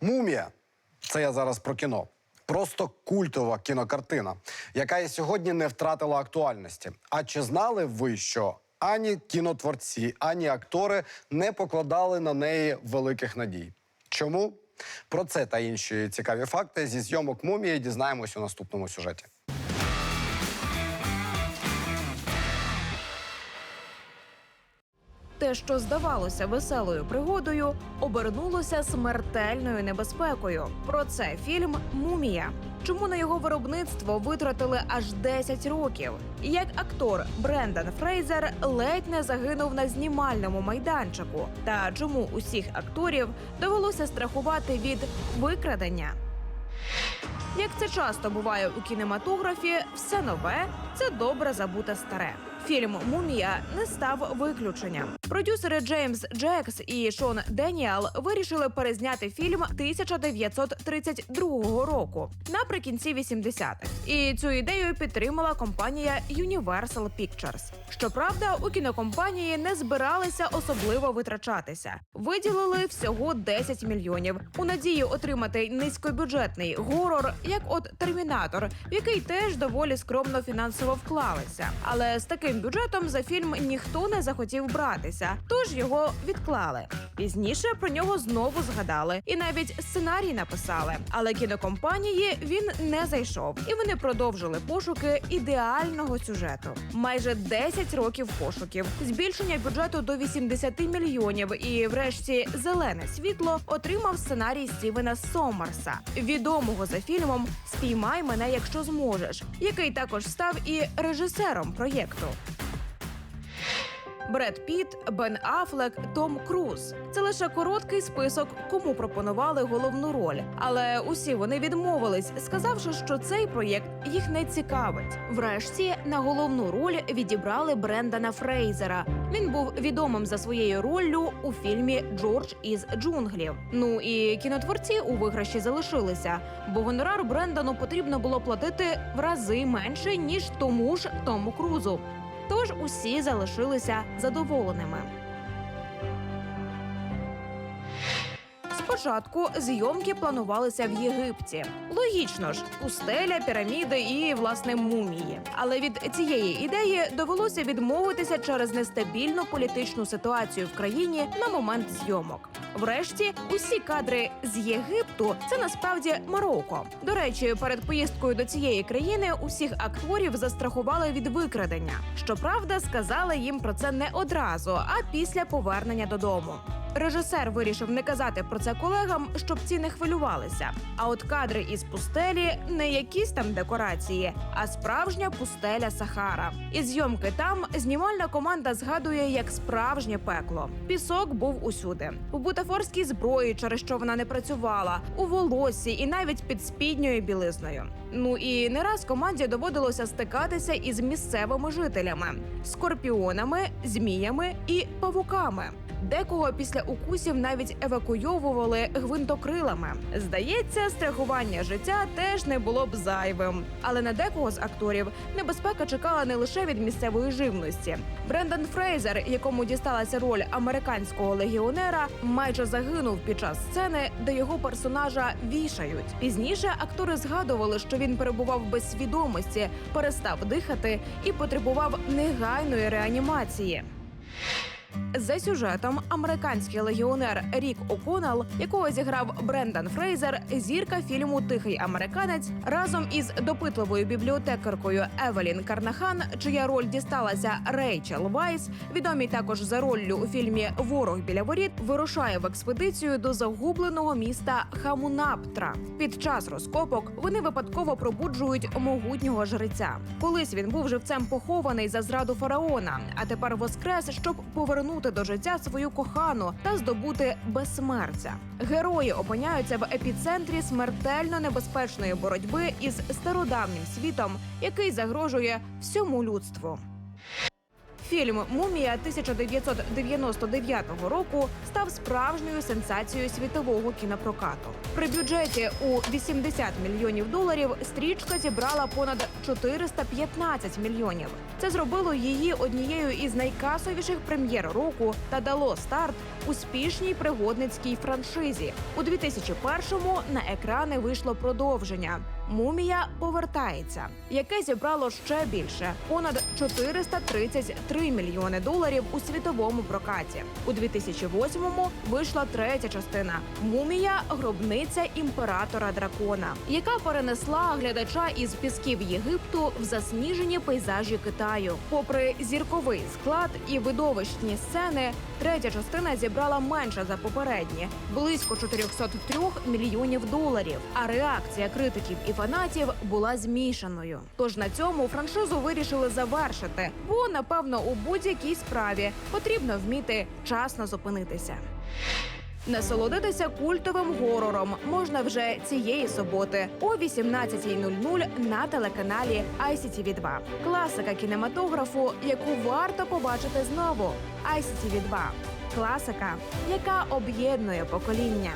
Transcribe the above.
Мумія. Це я зараз про кіно. Просто культова кінокартина, яка і сьогодні не втратила актуальності. А чи знали ви, що ані кінотворці, ані актори не покладали на неї великих надій? Чому? Про це та інші цікаві факти зі зйомок мумії дізнаємось у наступному сюжеті. Те, що здавалося веселою пригодою, обернулося смертельною небезпекою. Про це фільм Мумія. Чому на його виробництво витратили аж 10 років? Як актор Брендан Фрейзер ледь не загинув на знімальному майданчику. Та чому усіх акторів довелося страхувати від викрадення? Як це часто буває у кінематографі, все нове це добре забуте старе. Фільм Мумія не став виключенням. Продюсери Джеймс Джекс і Шон Деніал вирішили перезняти фільм 1932 року наприкінці 80-х. І цю ідею підтримала компанія Universal Pictures. Щоправда, у кінокомпанії не збиралися особливо витрачатися. Виділили всього 10 мільйонів у надії отримати низькобюджетний горор, як от Термінатор, в який теж доволі скромно фінансово вклалися. Але з таким бюджетом за фільм ніхто не захотів братися, тож його відклали. Пізніше про нього знову згадали і навіть сценарій написали. Але кінокомпанії він не зайшов, і вони продовжили пошуки ідеального сюжету. Майже 10 років пошуків, збільшення бюджету до 80 мільйонів. І, врешті, зелене світло отримав сценарій Стівена Сомерса, відомого за фільмом Спіймай мене, якщо зможеш, який також став і режисером проєкту. Бред Піт, Бен Афлек, Том Круз. Це лише короткий список, кому пропонували головну роль. Але усі вони відмовились, сказавши, що цей проєкт їх не цікавить. Врешті на головну роль відібрали Брендана Фрейзера. Він був відомим за своєю роллю у фільмі Джордж із джунглів. Ну і кінотворці у виграші залишилися, бо гонорар Брендану потрібно було платити в рази менше ніж тому ж Тому Крузу. Тож усі залишилися задоволеними. Спочатку зйомки планувалися в Єгипті. Логічно ж, пустеля, піраміди і власне мумії. Але від цієї ідеї довелося відмовитися через нестабільну політичну ситуацію в країні на момент зйомок. Врешті, усі кадри з Єгипту це насправді Марокко. До речі, перед поїздкою до цієї країни усіх акторів застрахували від викрадення. Щоправда, сказали їм про це не одразу, а після повернення додому. Режисер вирішив не казати про це колегам, щоб ці не хвилювалися. А от кадри із пустелі не якісь там декорації, а справжня пустеля Сахара. І зйомки там знімальна команда згадує як справжнє пекло. Пісок був усюди, у бутафорській зброї, через що вона не працювала, у волоссі і навіть під спідньою білизною. Ну і не раз команді доводилося стикатися із місцевими жителями, скорпіонами, зміями і павуками. Декого після укусів навіть евакуйовували гвинтокрилами. Здається, страхування життя теж не було б зайвим. Але на декого з акторів небезпека чекала не лише від місцевої живності. Брендан Фрейзер, якому дісталася роль американського легіонера, майже загинув під час сцени, де його персонажа вішають. Пізніше актори згадували, що він перебував без свідомості, перестав дихати і потребував негайної реанімації. За сюжетом американський легіонер Рік О'Коннелл, якого зіграв Брендан Фрейзер, зірка фільму Тихий американець разом із допитливою бібліотекаркою Евелін Карнахан, чия роль дісталася Рейчел Вайс, відомий також за роллю у фільмі Ворог біля воріт, вирушає в експедицію до загубленого міста Хамунаптра. Під час розкопок вони випадково пробуджують могутнього жреця. Колись він був живцем похований за зраду фараона, а тепер воскрес, щоб повернути до життя свою кохану та здобути безсмертя. Герої опиняються в епіцентрі смертельно небезпечної боротьби із стародавнім світом, який загрожує всьому людству. Фільм Мумія 1999 року став справжньою сенсацією світового кінопрокату. При бюджеті у 80 мільйонів доларів стрічка зібрала понад 415 мільйонів. Це зробило її однією із найкасовіших прем'єр року та дало старт успішній пригодницькій франшизі. У 2001-му на екрани вийшло продовження. Мумія повертається, яке зібрало ще більше понад 433 мільйони доларів у світовому прокаті. У 2008-му вийшла третя частина Мумія гробниця імператора дракона, яка перенесла глядача із пісків Єгипту в засніжені пейзажі Китаю. Попри зірковий склад і видовищні сцени, третя частина зібрала менше за попередні близько 403 мільйонів доларів. А реакція критиків і фанатів була змішаною. Тож на цьому франшизу вирішили завершити, бо напевно у будь-якій справі потрібно вміти часно зупинитися. Насолодитися культовим горором можна вже цієї суботи о 18.00 на телеканалі ICTV 2 Класика кінематографу, яку варто побачити знову. ICTV 2 класика, яка об'єднує покоління.